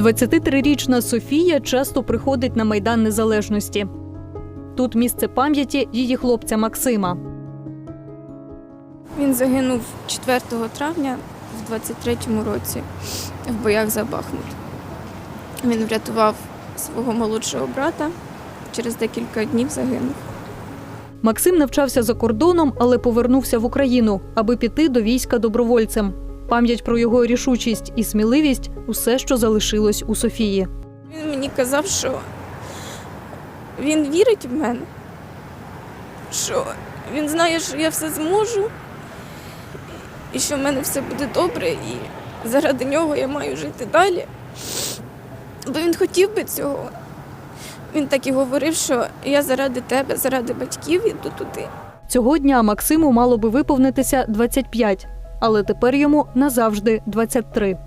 23-річна Софія часто приходить на майдан незалежності. Тут місце пам'яті її хлопця Максима. Він загинув 4 травня в 23-му році в боях за Бахмут. Він врятував свого молодшого брата, через декілька днів загинув. Максим навчався за кордоном, але повернувся в Україну, аби піти до війська добровольцем. Пам'ять про його рішучість і сміливість усе, що залишилось у Софії. Він мені казав, що він вірить в мене, що він знає, що я все зможу, і що в мене все буде добре, і заради нього я маю жити далі. Бо він хотів би цього. Він так і говорив, що я заради тебе, заради батьків іду туди. Цього дня Максиму мало би виповнитися 25, але тепер йому назавжди 23.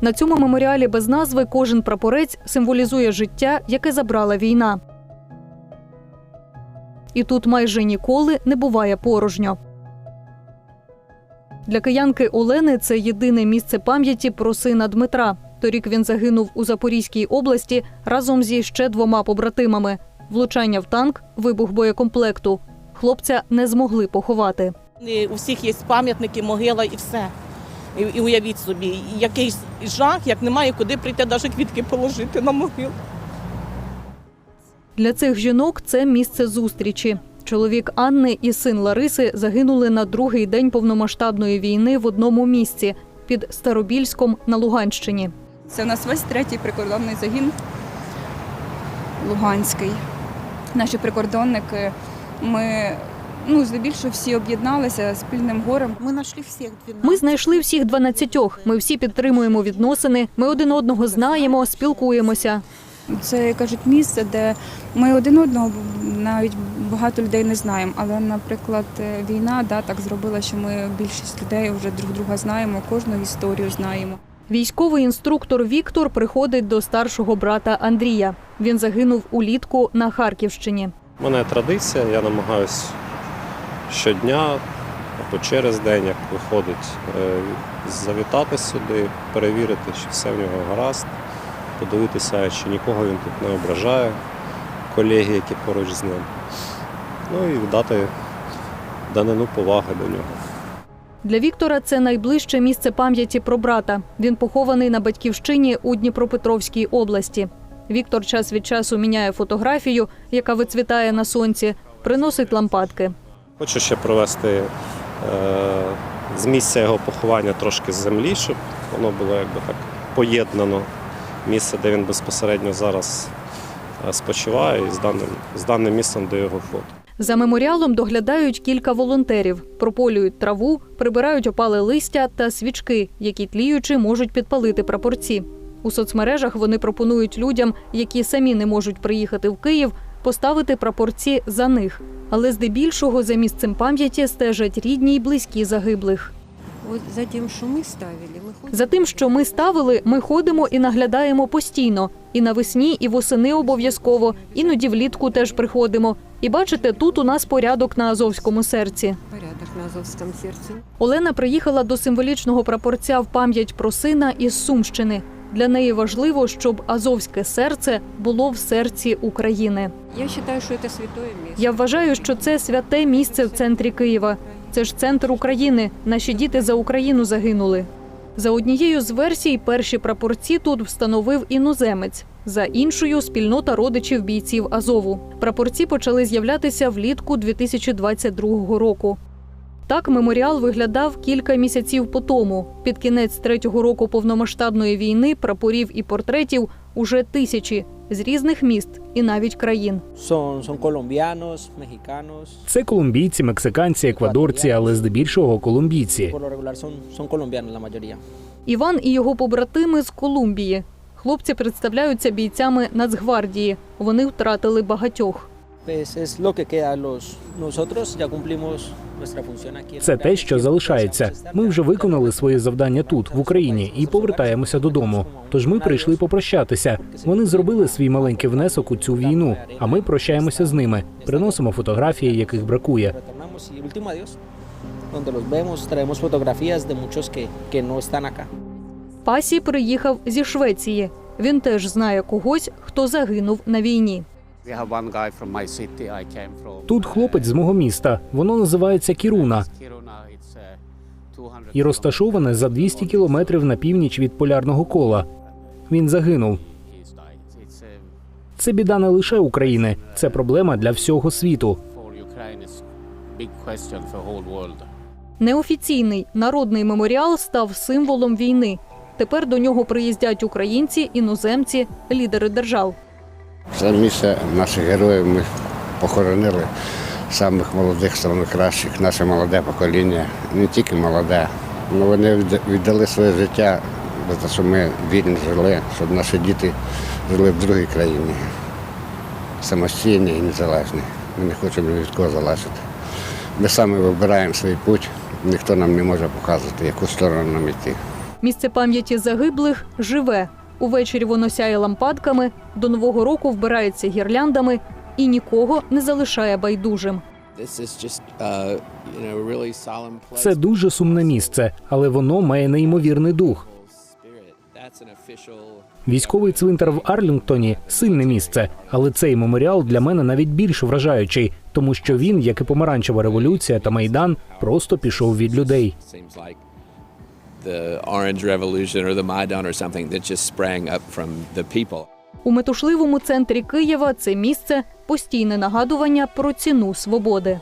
На цьому меморіалі без назви кожен прапорець символізує життя, яке забрала війна. І тут майже ніколи не буває порожньо. Для киянки Олени це єдине місце пам'яті про сина Дмитра. Торік він загинув у Запорізькій області разом зі ще двома побратимами. Влучання в танк, вибух боєкомплекту. Хлопця не змогли поховати. І У всіх є пам'ятники, могила і все. І, і уявіть собі, якийсь жах, як немає куди прийти, навіть квітки положити на могилу. Для цих жінок це місце зустрічі. Чоловік Анни і син Лариси загинули на другий день повномасштабної війни в одному місці під Старобільськом на Луганщині. Це у нас весь третій прикордонний загін Луганський. Наші прикордонники. Ми ну, здебільшого всі об'єдналися спільним горем. Мы нашли всех 12. Ми знайшли всіх 12. Ми всі підтримуємо відносини. Ми один одного знаємо, спілкуємося. Це кажуть місце, де ми один одного навіть багато людей не знаємо. Але, наприклад, е, війна да, так зробила, що ми більшість людей вже друг друга знаємо, кожну історію знаємо. Військовий інструктор Віктор приходить до старшого брата Андрія. Він загинув улітку на Харківщині. У мене традиція, я намагаюсь щодня або через день, як виходить, е, завітати сюди, перевірити, чи все в нього гаразд, подивитися, чи нікого він тут не ображає, колеги, які поруч з ним. Ну і дати данину поваги до нього. Для Віктора це найближче місце пам'яті про брата. Він похований на батьківщині у Дніпропетровській області. Віктор час від часу міняє фотографію, яка вицвітає на сонці, приносить лампадки. Хочу ще провести е, з місця його поховання трошки з землі, щоб воно було якби так поєднано. Місце, де він безпосередньо зараз е, спочиває, і з даним, з даним місцем, де його фото. За меморіалом доглядають кілька волонтерів, прополюють траву, прибирають опале листя та свічки, які тліючи можуть підпалити прапорці. У соцмережах вони пропонують людям, які самі не можуть приїхати в Київ, поставити прапорці за них. Але здебільшого за місцем пам'яті стежать рідні й близькі загиблих. За тем, что мы ставили, мы ходим. За тим, що ми ставили, ми ходимо і наглядаємо постійно. І навесні, і восени обов'язково, іноді влітку теж приходимо. І бачите, тут у нас порядок на Азовському серці. Порядок на Азовском сердце. Олена приїхала до символічного прапорця в пам'ять про сина із Сумщини. Для неї важливо, щоб азовське серце було в серці України. Я считаю, что это святое место. Я вважаю, що це святе місце в центрі Києва. Це ж центр України. Наші діти за Україну загинули. За однією з версій, перші прапорці тут встановив іноземець. За іншою спільнота родичів бійців Азову. Прапорці почали з'являтися влітку 2022 року. Так меморіал виглядав кілька місяців по тому. Під кінець третього року повномасштабної війни прапорів і портретів уже тисячі з різних міст і навіть країн. Це колумбійці, мексиканці, еквадорці, але здебільшого колумбійці. Іван і його побратими з Колумбії. Хлопці представляються бійцями Нацгвардії. Вони втратили багатьох. Pues es lo que queda. Los, nosotros ya cumplimos nuestra función aquí. Це те, що залишається. Ми вже виконали своє завдання тут, в Україні, і повертаємося додому. Тож ми прийшли попрощатися. Вони зробили свій маленький внесок у цю війну. А ми прощаємося з ними, приносимо фотографії, яких бракує. Пасі приїхав зі Швеції. Він теж знає когось, хто загинув на війні. Тут хлопець з мого міста. Воно називається Кіруна uh, 200 і розташоване за 200 кілометрів на північ від полярного кола. Він загинув. Uh, Це біда не лише України, це проблема для всього світу. Неофіційний народний меморіал став символом війни. Тепер до нього приїздять українці, іноземці, лідери держав. Це місце наших героїв ми похоронили самих молодих, самих кращих, наше молоде покоління, не тільки молоде, але вони віддали своє життя те, щоб ми вільно жили, щоб наші діти жили в другій країні, самостійні і незалежні. Ми не хочемо від кого залежати. Ми самі вибираємо свій путь, ніхто нам не може показувати, яку сторону нам йти. Місце пам'яті загиблих живе. Увечері воно сяє лампадками, до нового року вбирається гірляндами і нікого не залишає байдужим. Uh. Це дуже сумне місце, але воно має неймовірний дух. Військовий цвинтар в Арлінгтоні сильне місце, але цей меморіал для мене навіть більш вражаючий, тому що він, як і помаранчева революція та майдан, просто пішов від людей. The Orange Revolution or the Maidan or something that just sprang up from the people. У метушливому центрі Києва це місце постійне нагадування про ціну свободи.